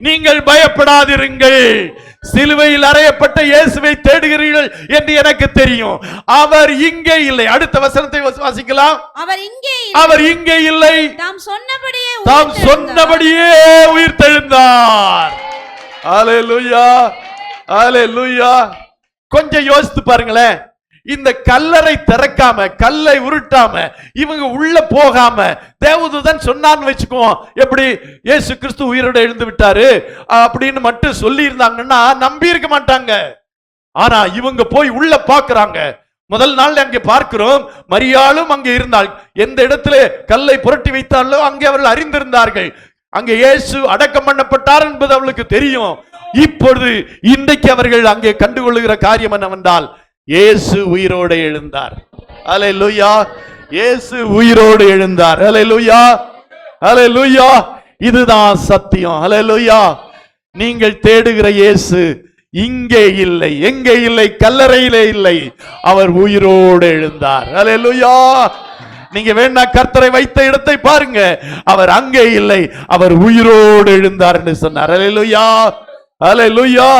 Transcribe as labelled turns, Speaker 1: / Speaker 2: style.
Speaker 1: நீங்கள் பயப்படாதிருங்கள். சிலுவையில் அறையப்பட்ட இயேசுவை தேடுகிறீர்கள் என்று எனக்கு தெரியும். அவர் இங்கே இல்லை. அடுத்த வசனத்தை வாசி- வாசிக்கலாம்.
Speaker 2: அவர் இங்கே
Speaker 1: அவர் இங்கே இல்லை.
Speaker 2: தாம் சொன்னபடியே
Speaker 1: தாம். சொன்னபடியே உயிர் தெழுந்தார். அல்லேலூயா அல்லேலூயா கொஞ்சம் யோசித்து பாருங்களேன். இந்த கல்லறை திறக்காம கல்லை உருட்டாம இவங்க உள்ள போகாம தேவதூதன் சொன்னான்னு வச்சுக்குவோம். எப்படி? இயேசு கிறிஸ்து உயிரோட எழுந்து விட்டாரு. அப்படின்னு மட்டும் சொல்லி இருந்தாங்கன்னா நம்பி இருக்க மாட்டாங்க. ஆனா இவங்க போய் உள்ள பாக்குறாங்க முதல் நாள் அங்கே பார்க்கிறோம். மரியாளும் அங்கே இருந்தால் எந்த இடத்துல கல்லை புரட்டி வைத்தாலோ அங்கே அவர்கள் அறிந்திருந்தார்கள். அங்கே இயேசு அடக்கம் பண்ணப்பட்டார் என்பது அவளுக்கு தெரியும். இப்பொழுது இன்றைக்கு அவர்கள் அங்கே கண்டுகொள்ளுகிற காரியம் என்னவென்றால் இயேசு உயிரோடு எழுந்தார். அல்லேலூயா இயேசு உயிரோடு எழுந்தார். அல்லேலூயா அல்லேலூயா இதுதான் சத்தியம். அல்லேலூயா நீங்கள் தேடுகிற இயேசு இங்கே இல்லை எங்கே இல்லை கல்லறையிலே இல்லை. அவர் உயிரோடு எழுந்தார். அல்லேலூயா நீங்க வேணா கர்த்தரை வைத்த இடத்தை பாருங்க. அவர் அங்கே இல்லை அவர் உயிரோடு எழுந்தார் என்று சொன்னார். அல்லேலூயா அல்லேலூயா